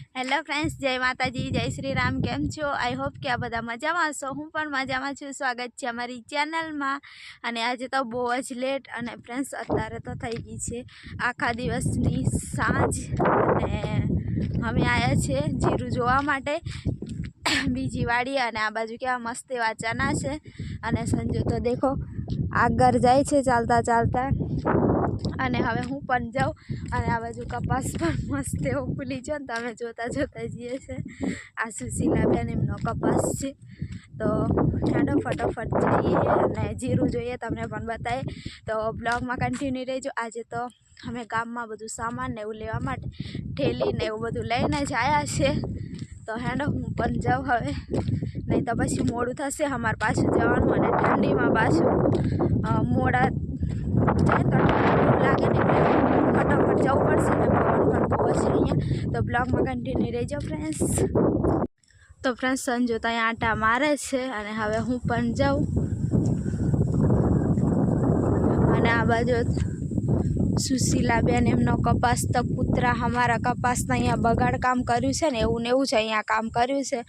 Hello friends જય માતાજી, જય શ્રી રામ કેમ છો? આઈ હોપ કે આ બધા મજામાં હશો. હું પણ મજામાં છું. સ્વાગત છે અમારી ચેનલમાં. અને આજે તો બહુ જ લેટ અને ફ્રેન્ડ્સ અત્યારે તો થઈ ગઈ છે આખા દિવસની સાંજ. અને અમે આવ્યા છે જીરું જોવા માટે. બીજી વાડી અને આ બાજુ કેવા મસ્ત એવા ચના છે. અને સંજુ તો દેખો, આગળ જાય છે ચાલતા ચાલતા. અને હવે હું પણ જાઉં અને આ બાજુ કપાસ પણ મસ્ત એવો ફૂલી છે ને તમે જોતા જોતા જઈએ છે. આ સુશીલાબેન એમનો કપાસ છે. તો ઠંડો ફટોફટ જઈએ અને જીરું જોઈએ તમને પણ બતાવીએ. તો બ્લોગમાં કન્ટિન્યુ રહેજો. આજે તો અમે ગામમાં બધું સામાન ને એવું લેવા માટે ઠેલી ને એવું બધું લઈને જ આવ્યા છે. તો હેડો, હું પણ જાઉં હવે. નહીં તો પછી મોડું થશે અમારે પાછું જવાનું અને ઠંડીમાં પાછું મોડા ફટાફટ જવું પડશે ને પવન પણ બહુ છે અહીંયા. તો બ્લોગમાં કન્ટિન્યુ રહેજો ફ્રેન્ડ્સ તો ફ્રેન્ડ્સ સંજો તો અહીંયા આટા મારે છે અને હવે હું પણ જાઉં. અને આ બાજુ સુશીલાબેન એમનો કપાસ તો કૂતરા અમારા કપાસના અહીંયા બગાડ કામ કર્યું છે ને એવું ને એવું છે અહીંયા કામ કર્યું છે.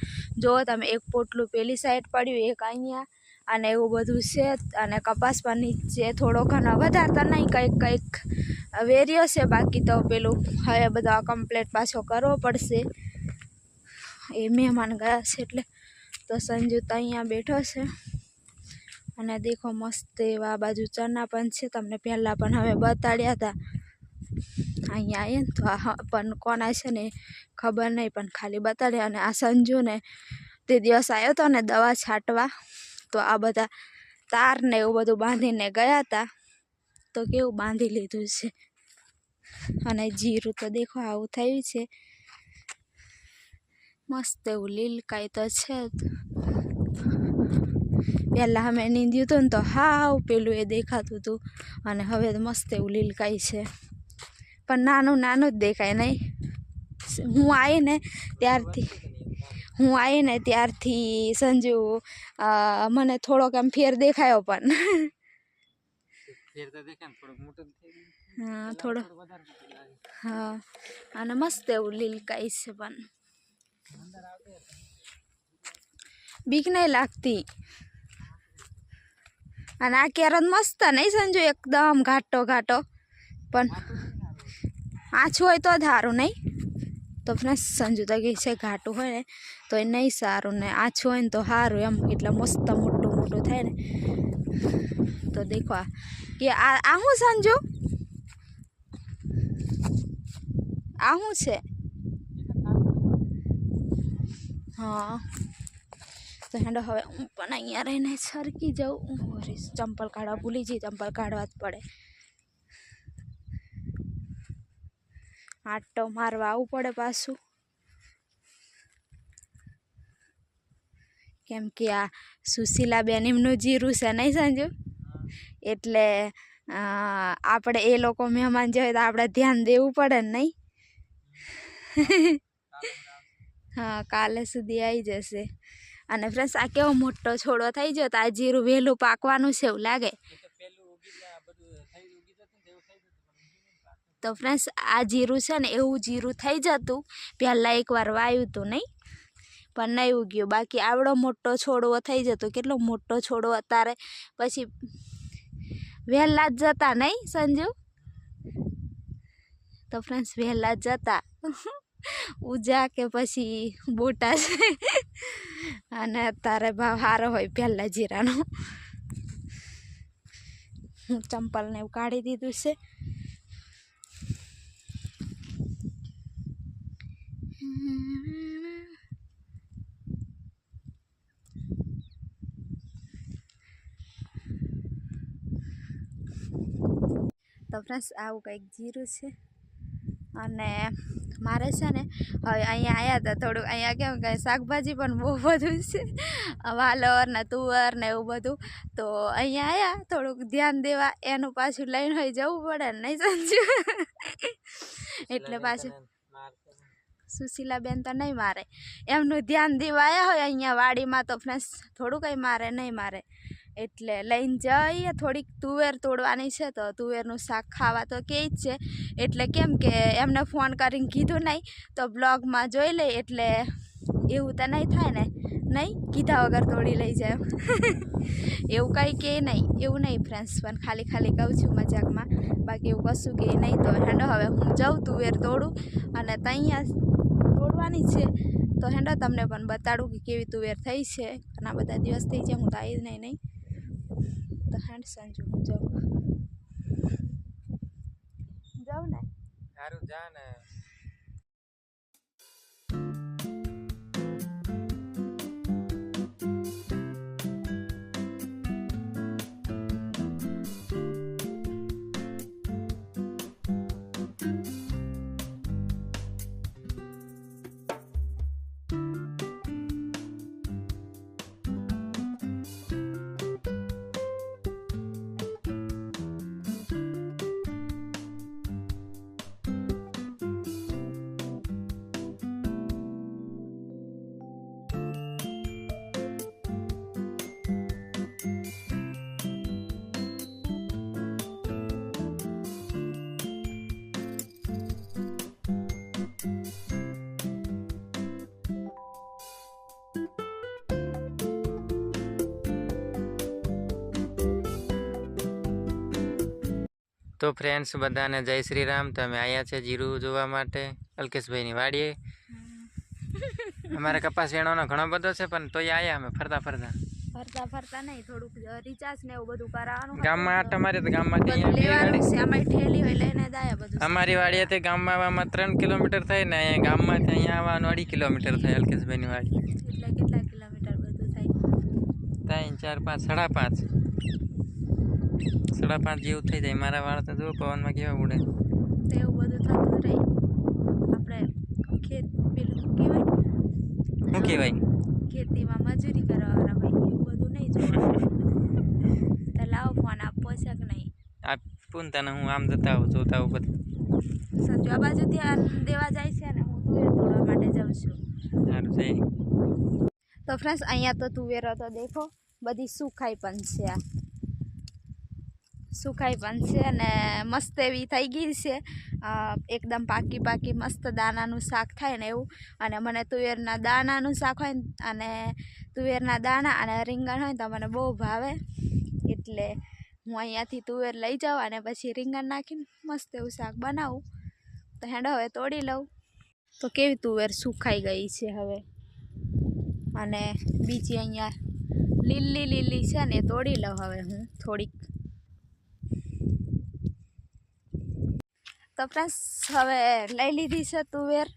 જુઓ તમે એક પોટલું પેલી સાઈડ પડ્યું, એક અહીંયા. અને એવું બધું છે અને કપાસ પણ નીચે થોડો ઘણો વધારે તો નહીં, કંઈક કંઈક વેર્યો છે બાકી તો પેલું હવે બધા કમ્પ્લેટ પાછો કરવો પડશે. એ મહેમાન ગયા છે એટલે તો સંજુ તો અહીંયા બેઠો છે. અને દેખો મસ્ત એવા આ બાજુ ચણા પણ છે, તમને પહેલાં પણ હવે બતાડ્યા હતા. અહીંયા આવીએ ને તો આ પણ કોના છે ને ખબર નહીં, પણ ખાલી બતાડ્યા. અને આ સંજુને તે દિવસ આવ્યો હતો ને દવા છાંટવા. તો આ બધા તાર ને એવું બધું બાંધીને ગયા હતા. તો કેવું બાંધી લીધું છે? અને જીરું તો દેખો આવું થયું છે. મસ્ત એવું લીલકાઈ તો છે. પહેલાં અમે નીંદ્યું હતું ને તો હાવ પેલું એ દેખાતું હતું અને હવે મસ્ત એવું લીલકાઈ છે. પણ નાનું નાનું જ દેખાય નહીં. હું આવી ને ત્યારથી હું આવી ને ત્યારથી સંજુ મને થોડોક આમ ફેર દેખાયો પણ. હા થોડો. હા અને મસ્ત એવું લીલકાઈ છે પણ. બીક નહીં લાગતી. અને આ કેરત મસ્ત નહીં સંજુ એકદમ ઘાટો ઘાટો પણ આછું હોય તો જ સારું નહીં તો ફ્રેન્ડ સંજુ તો કહે છે ઘાટું હોય ને તો એ નહીં સારું ને, આછું હોય ને તો સારું એમ. એટલે મસ્ત મોટું મોટું થાય ને. તો દેખો કે આ શું સંજુ? આ શું છે? હા. તો હેડો હવે હું પણ અહીંયા રહીને સરકી જાઉં. ચંપલ કાઢવા ભૂલી જઈ, ચંપલ કાઢવા જ પડે. આટો મારવા આવવું પડે પાછું. કેમ કે આ સુશીલાબેન એમનું જીરું છે નહીં સંજુ? એટલે આપણે એ લોકો મહેમાન જોઈએ તો આપણે ધ્યાન દેવું પડે ને નહીં? હા કાલે સુધી આવી જશે. અને ફ્રેન્ડ્સ આ કેવો મોટો છોડો થઈ ગયો તો આ જીરું વહેલું પાકવાનું છે એવું લાગે એ તો પેલું ઉગી જાય આ બધું થઈ ઉગી જતું ને તેવું થઈ જતું પણ ઉગી નહીં પાકું. તો ફ્રેન્ડ્સ આ જીરું છે ને, એવું જીરું થઈ જતું. પહેલાં એકવાર વાયું હતું નહીં, પણ નહીં ઉગ્યું બાકી આવડો મોટો છોડવો થઈ જતો. કેટલો મોટો છોડવો અત્યારે. પછી વહેલા જ જતા નહીં, સંજુ? તો ફ્રેન્ડ્સ વહેલા જ જતા. ઉજા કે પછી બોટા છે. અને અત્યારે ભાવ સારો હોય પહેલાં જીરાનો. હું ચંપલને એવું કાઢી દીધું છે. તો ફ્રેન્ડ્સ આવું કંઈક જીરું છે. અને મારે છે ને હવે અહીંયા આવ્યા હતા થોડુંક અહીંયા કેમ કે શાકભાજી પણ બહુ બધું છે. વાલર ને તુવર ને એવું બધું. તો અહીંયા આવ્યા થોડુંક ધ્યાન દેવા. એનું પાછું લઈને હોય જવું પડે ને નહીં સમજ્યું? એટલે પાછું. સુશીલાબેન તો નહીં મારે. એમનું ધ્યાન દીવાયા હોય અહીંયા વાડીમાં તો ફ્રેન્ડ્સ, થોડું કંઈ મારે નહીં મારે. એટલે લઈને જઈએ, થોડીક તુવેર તોડવાની છે તો તુવેરનું શાક ખાવા તો કે જ છે. એટલે કેમ કે એમને ફોન કરીને કીધું નહીં, તો બ્લોગમાં જોઈ લઈ એટલે એવું તો નહીં થાય ને. નહીં? કીધા વગર તોડી લઈ જાય એવું કંઈ કે નહીં. એવું નહીં ફ્રેન્ડ્સ, પણ ખાલી ખાલી કહું છું મજાકમાં. બાકી એવું કશું કે નહીં તો હેડો, હવે હું જાઉં તુવેર તોડું અને ત્યાં તોડવાની છે. તો હેંડો, તમને પણ બતાડું કે કેવી તુવેર થઈ છે. ઘણા બધા દિવસ થઈ છે હું તો આવી જ નહીં નહીં. તો હેન્ડ સંજુ, હું જાઉં. જાઉં ને? સારું જા ને. તો ફ્રેન્ડ્સ બધાને જય શ્રી રામ. તમે આવ્યા છે જીરું જોવા માટે. અલ્કેશભાઈની વાડીએ. અમારે કપાસ વેણવાનો ઘણો બધો છે પણ તોય આવ્યા અમે ફરતા ફરતા. ફરતા ફરતા નહીં થોડુંક રિચાર્જ ને એવું બધું કરાવવાનું ગામમાં આટા તો ગામમાંથી અમારી વાડીએથી ગામમાં આવવામાં ત્રણ કિલોમીટર થાય ને અહીંયા ગામમાંથી અહીંયા આવવાનું અઢી કિલોમીટર થાય અલ્કેશભાઈની વાડી. એટલે કેટલા કિલોમીટર બધું થાય? ત્રણ ચાર પાંચ સાડા પાંચ. સાડા પાંચ જેવું થઈ જાય. મારા વાળ તો જો પવનમાં કેવા ઉડે. તો એવું બધું થતું રહે. આપણે ખેત પેલું કહેવાય? શું કહેવાય? ખેતીમાં મજૂરી કરવાવાળા હોય એવું બધું નહીં જોવાનું. તો લાવો ફોન આપવો છે કે નહીં. આપું ને તને હું આમ જતા આવું જોતા આવું બધું. સાચું આ બાજુ ધ્યાન દેવા જાય છે ને હું તુવેર તોડવા માટે જાઉં છું. સારું છે. તો ફ્રેન્ડ્સ અહીંયા તો તુવેરો તો દેખો. બધી સુખાઈ પણ છે આ. સુખાઈ પણ છે અને મસ્ત એવી થઈ ગઈ છે. એકદમ પાકી પાકી મસ્ત દાણાનું શાક થાય ને એવું. અને મને તુવેરના દાણાનું શાક હોય અને તુવેરના દાણા અને રીંગણ હોય તો મને બહુ ભાવે. એટલે હું અહીંયાથી તુવેર લઈ જાઉં અને પછી રીંગણ નાખીને મસ્ત એવું શાક બનાવું. તો હેડો હવે તોડી લઉં. તો કેવી તુવેર સુખાઈ ગઈ છે હવે? અને બીજી અહીંયા લીલી લીલી છે ને તોડી લઉં હવે હું થોડીક. તો ફ્રેન્ડ્સ હવે લઈ લીધી છે તુવેર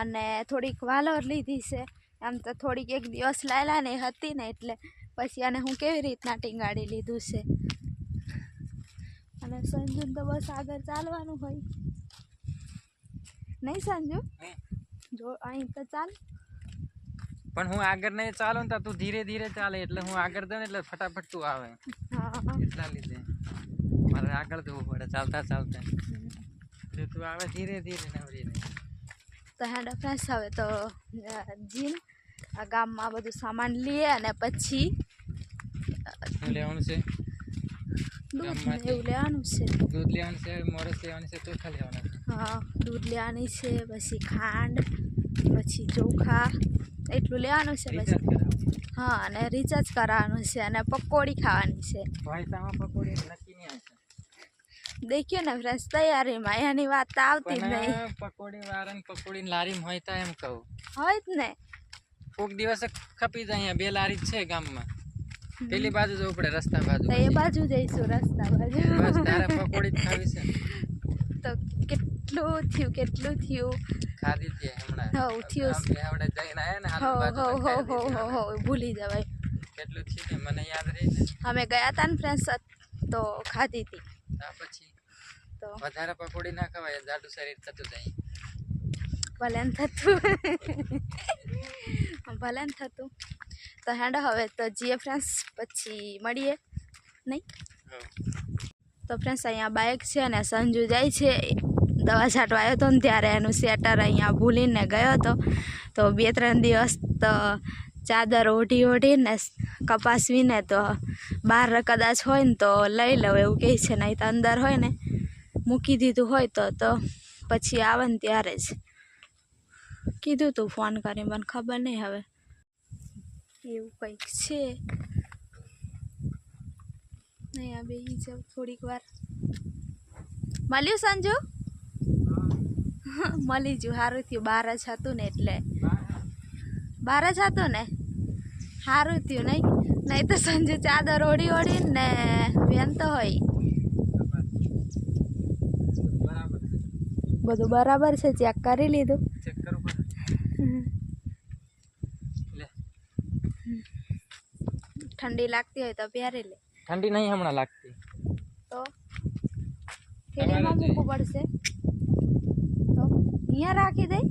અને થોડીક વાલોર લીધી છે. આમ તો થોડીક એક દિવસ લાયેલા ને હતી ને એટલે પછી આને હું કેવી રીતના ટીંગાડી લીધું છે. અને સંજુ તો બસ આગળ ચાલવાનું હોય. નહીં સંજુ? જો અહીં તો ચાલ. પણ હું આગળ નહીં ચાલું ને તો તું ધીરે ધીરે ચાલે એટલે હું આગળ જાઉં એટલે ફટાફટ તું આવે. હા એટલા લીધે. મારે આગળ જવું પડે ચાલતા ચાલતા. એટલે તું આવે ધીરે ધીરે નવરીને. તો હેન્ડ ફ્રેન્ડ્સ હવે તો જીમ આ ગામમાં બધું સામાન લઈએ અને પછી લેવાનું છે? દૂધ એવું લેવાનું છે. દૂધ લેવાનું છે મોરસ લેવાની છે ચોખા લેવાના હા દૂધ લેવાની છે પછી ખાંડ પછી ચોખા એટલું લેવાનું છે પછી. હા અને રિચાર્જ કરાવવાનું છે અને પકોડી ખાવાની છે. પકોડી દેખ્યું ને ફ્રેન્ડ્સ તૈયારીમાં એની વાત તો આવતી જ નહીં પણ પકોડી વાળા પકોડી લારીમાં હોય તો એમ કહું હોય જ ને કોક દિવસે ખપી જાય અહીંયા બે લારી જ છે ગામમાં પેલી બાજુ જવું પડે રસ્તા બાજુ તો એ બાજુ જઈશું રસ્તા બાજુ. બસ તારે પકોડી જ ખાવી છે. તો કેટલું થયું કેટલું થયું? ખાધી છે હમણાં. હઉ, થયું આમ બે આવડે જઈને આયા ને હો હાલ હો બાજુ હો ખાઈ હો લીધી હો હો ભૂલી જવાય. કેટલું થયું ને મને યાદ રહી ને અમે ગયા હતા ને ફ્રેન્ડ્સ તો ખાધી હતી ત્યાર પછી? તો. વધારે પકોડી ના ખવાય જાડું શરીર થતું જાય. ભલે થતું. ભલે થતું. તો હેડો હવે તો જીએ ફ્રેન્ડ્સ પછી મળીએ. નહીં? તો ફ્રેન્ડ્સ અહીંયા બાઇક છે અને સંજુ જાય છે. દવા છાંટવા આવ્યો હતો ને ત્યારે એનું સ્વેટર અહીંયા ભૂલીને ગયો હતો. તો બે ત્રણ દિવસ તો ચાદર ઓઢી ઓઢીને કપાસવીને તો બહાર કદાચ હોય ને તો લઈ લઉં એવું કહે છે નહીં તો અંદર હોય ને. મૂકી દીધું હોય તો તો પછી આવે ને ત્યારે જ. કીધું તું ફોન કરી મને ખબર નહીં હવે. એવું કંઈક છે. નહીં, આ બે જાવ થોડીક વાર. મળ્યું સંજુ? મળી જ્યું સારું થયું. બાર જ હતું ને એટલે. બાર જ હતું ને? સારું થયું નહીં? નહીં તો સંજુ ચાદર ઓડી ઓડીને ને વેન તો હોય. બધું બરાબર છે ચેક કરી લીધું. ચેક કરું પણ. લે. ઠંડી લાગતી હોય તો પહેરી લે. ઠંડી નહીં હમણાં લાગતી. તો થેલીમાં મૂકવું પડશે. તો અહીંયા રાખી દઈ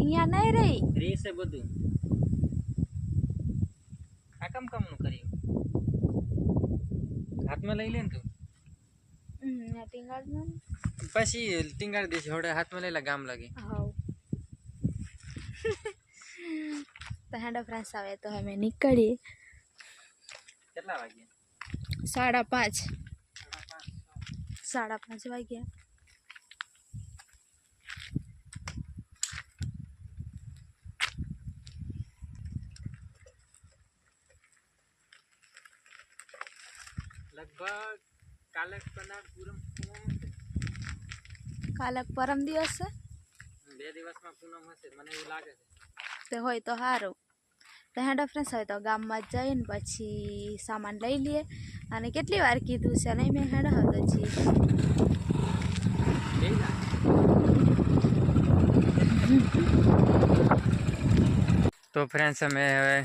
અહીંયા નહીં રહી. રેસે બધું. આ કમ કમનું કર્યું હાથમાં લઈ લે ને તું. હમ, આ ટીંગાડમાં ને. પછી ટીંગાડી દઈશ હવે હાથમાં લઈ લે ગામ લાગે હાવ તો હેન્ડ ફ્રેન્ડ્સ આવે તો અમે નીકળીએ કેટલા વાગ્યા સાડા પાંચ સાડા પાંચ વાગ્યા કાલે કદાચ પૂનમ પૂનમ હશે કાલે પરમ દિવસ છે? બે દિવસમાં પૂનમ હશે મને એવું લાગે છે. તે હોય તો સારું તો હેન્ડ ફ્રેન્ડ્સ હોય તો ગામમાં જઈને પછી સામાન લઈ લઈએ. અને કેટલી વાર કીધું છે નહીં મેં હેડ હતો જી. તો ફ્રેન્ડ્સ અમે હવે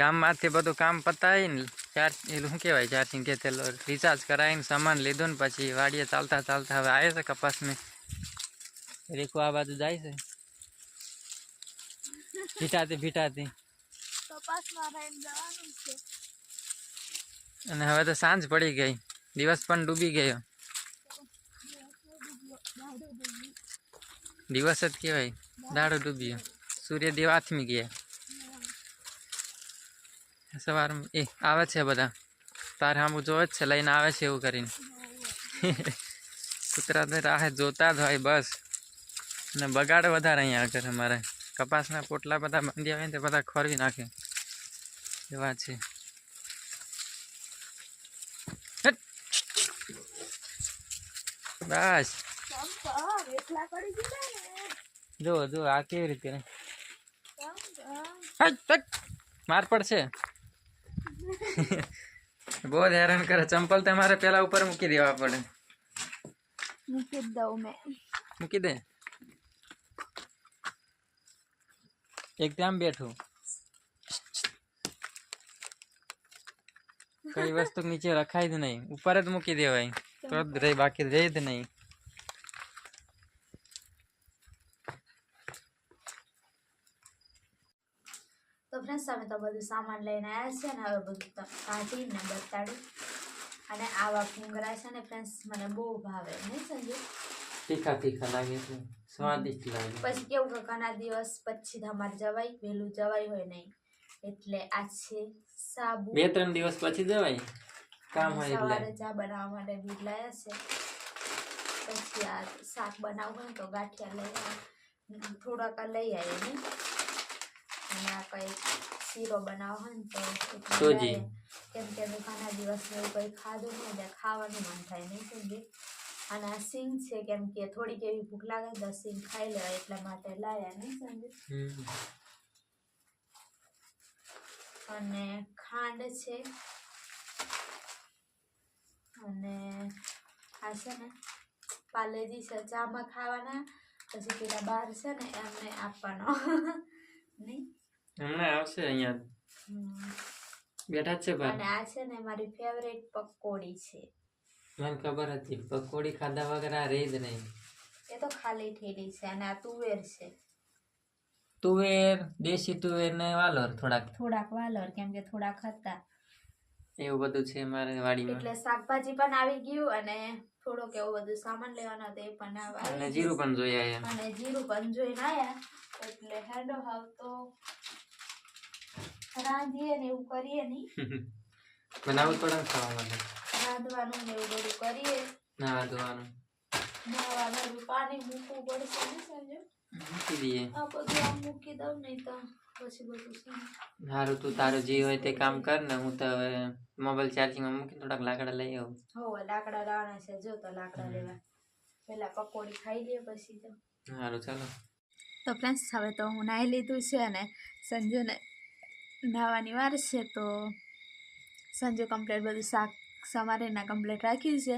ગામમાંથી બધું કામ પતાવીને ચાર્જ એલું શું કહેવાય? ચાર્જિંગ કે તેલો રિચાર્જ કરાવીને સામાન લીધું ને પછી વાડીએ ચાલતા ચાલતા હવે આવે છે કપાસમાં રેખો આ બાજુ જાય છે. ભીટાતી ભીટાતી અને હવે તો સાંજ પડી ગઈ. દિવસ પણ ડૂબી ગયો. દિવસ જ કહેવાય. દાડો ડૂબ્યો. સૂર્યદેવ આથમી ગયા. સવારમાં, એ, આવે છે બધા. તારે આમ જોવે છે, લઈને આવે છે એવું કરીને. કૂતરા રાહે જોતા જ હોય બસ. અને બગાડ વધારે અહીંયા આગળ અમારે. કપાસના પોટલા બધા બાંધી આવે ને તે બધા ખોરવી નાખે. એવા છે. બસ. જો જો આ કેવી રીતે. માર પડશે. બહુ હેરાન કરે. ચંપલ તમારે પેલા ઉપર મૂકી દેવા પડે. મૂકી દઉં મેં. મૂકી દે. એકદમ બેઠું. કઈ વસ્તુ નીચે રખાય જ નહીં. ઉપર જ મૂકી દેવાય. તો જ રહી બાકી રહી જ નહીં તો ફ્રેન્ડ્સ અમે તો બધું સામાન લઈને આવ્યા છે ને હવે બધું કાઢીને બતાડું. અને આવા ભૂંગળા છે ને ફ્રેન્ડ્સ મને બહુ ભાવે. નહીં સંજુ? તીખા તીખા લાગે છે. સ્વાદિષ્ટ લાગે. પછી કેવું કે ઘણા દિવસ પછી તમારે જવાય વહેલું જવાય હોય નહીં. એટલે આ છે સાબુ. બે ત્રણ દિવસ પછી જવાય? કામ હોય સવારે ચા બનાવવા માટે દૂધ લાયા છે. પછી આ શાક બનાવવું હોય ને તો ગાંઠિયા લઈ થોડાક લઈ આવ્યા નહીં? આ કંઈક શીરો બનાવો હોય ને તો સોજી. કેમ કે મેં ઘણા દિવસ એવું કંઈ ખાધું નહીં એટલે ખાવાનું મન થાય નહીં સમજી અને આ સિંગ છે કેમ કે થોડીક એવી ભૂખ લાગે તો સિંગ ખાઈ લેવાય એટલા માટે લાયા નહીં સમજી અને ખાંડ છે. અને આ છે ને પાલેજી છે ચામાં ખાવાના પછી પેલા બાર છે ને એમને આપવાનો. નહીં? હમણાં આવશે અહીંયા. બેઠા છે અને ભાઈ આ છે ને મારી ફેવરેટ પકોડી છે. મને ખબર હતી. પકોડી ખાધા વગર આ રહી જ નહીં. એ તો ખાલી ઠેલી છે અને આ તુવેર છે. તુવેર દેશી તુવેર ને વાલોર થોડાક. થોડાક વાલોર કેમ કે થોડાક હતા. એવું બધું છે મારે વાડીમાં. એટલે શાકભાજી પણ આવી ગયું અને થોડોક એવું બધું સામાન લેવાનો હતો એ પણ આવ્યા અને જીરું પણ જોઈ આવ્યા. અને જીરું પણ જોઈને આવ્યા. એટલે હેડો હાવ તો રાંધીએ ને એવું કરીએ નહીં. બનાવવું પડે ખાવાનું? ખાવા માટે રાંધવાનું ને એવું બધું કરીએ. રાંધવાનું. નાવાનું પાણી મૂકવું પડશે ને મૂકી દઈએ. આ બધું આમ મૂકી દઉં નહીં તો પછી બધું સારું તું તારું જે હોય તે કામ કર ને હું તો હવે મોબાઈલ ચાર્જિંગમાં મૂકી થોડાક લાકડા લઈ આવું. હોવે લાકડા લાવવાના છે જો તો લાકડા લેવા. પહેલાં પકોડી ખાઈ લઈએ પછી તો. સારું ચાલો. તો ફ્રેન્ડ્સ હવે તો હું નાહી લીધું છે અને સંજુને નાહવાની વાર છે તો સાંજે કમ્પ્લેટ બધું શાક સમારીને કમ્પ્લેટ રાખ્યું છે.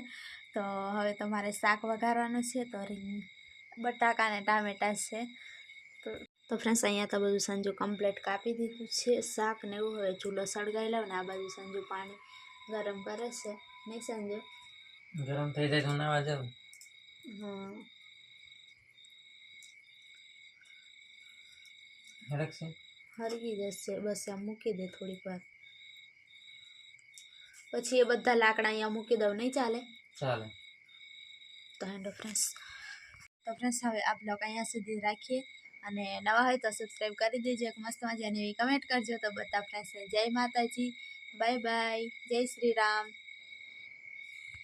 તો હવે તમારે શાક વઘારવાનું છે તો રીંગ બટાકા અને ટામેટા છે. તો તો ફ્રેન્ડ્સ અહીંયા તો બધું સંજુ કમ્પ્લેટ કાપી દીધું છે. શાક ને એવું હવે ચૂલો સળગાઈ લાવ ને આ બાજુ સાંજુ પાણી ગરમ કરે છે. નહીં સાંજુ? ગરમ થઈ જાય તો નાવા હમ. હરક છે. હરગી જશે બસ આમ મૂકી દે થોડીક વાર. પછી એ બધા લાકડા અહીંયા મૂકી દઉં. નહીં ચાલે? ચાલે. તો હેન્ડો ફ્રેન્ડ્સ. તો ફ્રેન્ડ્સ હવે આ બ્લોગ અહીંયા સુધી રાખીએ અને નવા હોય તો સબસ્ક્રાઈબ કરી દેજો. એક મસ્ત મજાની એવી કમેન્ટ કરજો. તો બધા ફ્રેન્ડ્સને જય માતાજી. બાય બાય જય શ્રી રામ.